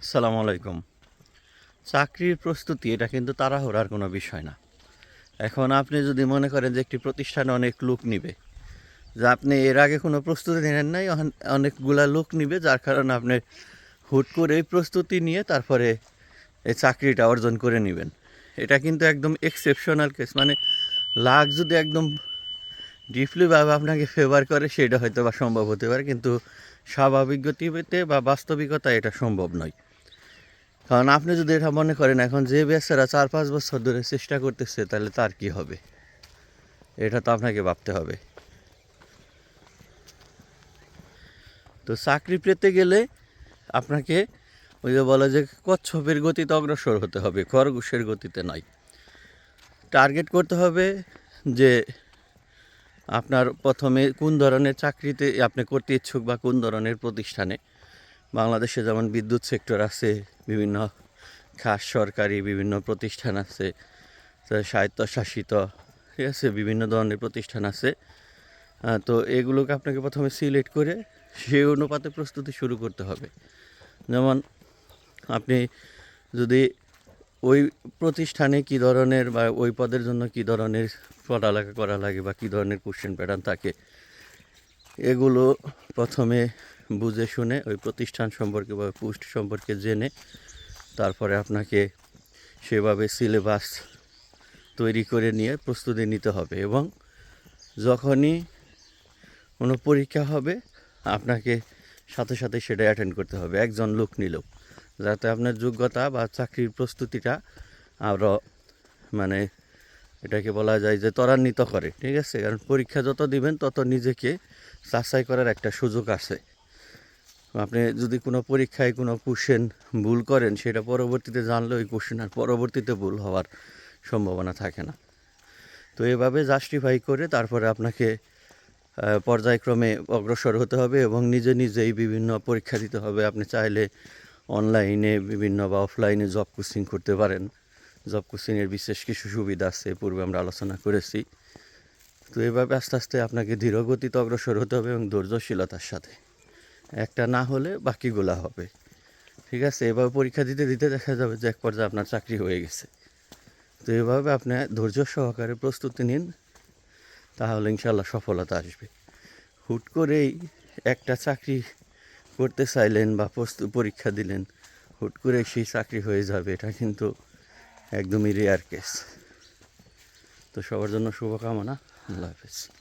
আসসালামু আলাইকুম। চাকরির প্রস্তুতি, এটা কিন্তু তাড়াহুড়ার কোনো বিষয় না। এখন আপনি যদি মনে করেন যে একটি প্রতিষ্ঠানে অনেক লোক নিবে, যে আপনি এর আগে কোনো প্রস্তুতি নেন নাই অনেকগুলা লোক নিবে, যার কারণে আপনি হুট করে এই প্রস্তুতি নিয়ে তারপরে এই চাকরিটা অর্জন করে নেবেন। এটা কিন্তু একদম এক্সেপশনাল কেস মানে লাখ যদি একদম ডিপলিভাবে আপনাকে ফেভার করে, সেটা হয়তো বা সম্ভব হতে পারে, কিন্তু স্বাভাবিক গতিতে বা বাস্তবিকতা এটা সম্ভব নয়। কারণ আপনি যদি এটা মনে করেন, এখন যে বেচারা চার পাঁচ বছর ধরে চেষ্টা করতেছে, তাহলে তার কি হবে? এটা তো আপনাকে ভাবতে হবে। তো চাকরি পেতে গেলে আপনাকে ওই যে বলে যে কচ্ছপের গতিতে অগ্রসর হতে হবে, খরগোশের গতিতে নয়। টার্গেট করতে হবে যে আপনার প্রথমে কোন ধরনের চাকরিতে আপনি করতে ইচ্ছুক বা কোন ধরনের প্রতিষ্ঠানে। বাংলাদেশে যেমন বিদ্যুৎ সেক্টর আছে, বিভিন্ন খাস সরকারি বিভিন্ন প্রতিষ্ঠান আছে স্বায়ত্তশাসিত, ঠিক আছে, বিভিন্ন ধরনের প্রতিষ্ঠান আছে। তো এগুলোকে আপনাকে প্রথমে সিলেক্ট করে সেই অনুপাতে প্রস্তুতি শুরু করতে হবে। যেমন আপনি যদি ওই প্রতিষ্ঠানে কি ধরনের বা ওই পদের জন্য কি ধরনের পড়ালেখা করা লাগে বা কি ধরনের কোশ্চেন প্যাটার্ন থাকে, এগুলো প্রথমে বুঝে শুনে, ওই প্রতিষ্ঠান সম্পর্কে বা পোস্ট সম্পর্কে জেনে তারপরে আপনাকে সেভাবে সিলেবাস তৈরি করে নিয়ে প্রস্তুতি নিতে হবে এবং যখনই কোনো পরীক্ষা হবে, আপনাকে সাথে সাথে সেটা অ্যাটেন্ড করতে হবে, একজন লোক নিলেও। যাতে আপনার যোগ্যতা বা চাকরির প্রস্তুতিটা আরও মানে এটাকে বলা যায় যে ত্বরান্বিত করে, ঠিক আছে? কারণ পরীক্ষা যত দিবেন, তত নিজেকে যাচাই করার একটা সুযোগ আছে। আপনি যদি কোনো পরীক্ষায় কোনো কোশ্চেন ভুল করেন, সেটা পরবর্তীতে জানলে ওই কোশ্চেন আর পরবর্তীতে ভুল হওয়ার সম্ভাবনা থাকে না। তো এভাবে জাস্টিফাই করে তারপরে আপনাকে পর্যায়ক্রমে অগ্রসর হতে হবে এবং নিজে নিজেই বিভিন্ন পরীক্ষা দিতে হবে। আপনি চাইলে অনলাইনে বিভিন্ন বা অফলাইনে জব কোচিং করতে পারেন। জব কোচিংয়ের বিশেষ কিছু সুবিধা আছে, পূর্বে আমরা আলোচনা করেছি। তো এভাবে আস্তে আস্তে আপনাকে ধীরগতিতে অগ্রসর হতে হবে এবং ধৈর্যশীলতার সাথে। একটা না হলে বাকিগুলা হবে। ঠিক আছে, এভাবে পরীক্ষা দিতে দিতে দেখা যাবে যে এক পর্যায়ে আপনার চাকরি হয়ে গেছে। তো এভাবে আপনি ধৈর্য সহকারে প্রস্তুতি নিন, তাহলে ইনশাল্লাহ সফলতা আসবে। হুট করেই একটা চাকরি করতে চাইলেন বা প্রস্তু, পরীক্ষা দিলেন, হুট করে সেই চাকরি হয়ে যাবে, এটা কিন্তু একদমই রেয়ার কেস তো সবার জন্য শুভকামনা, আল্লাহ হাফেজ।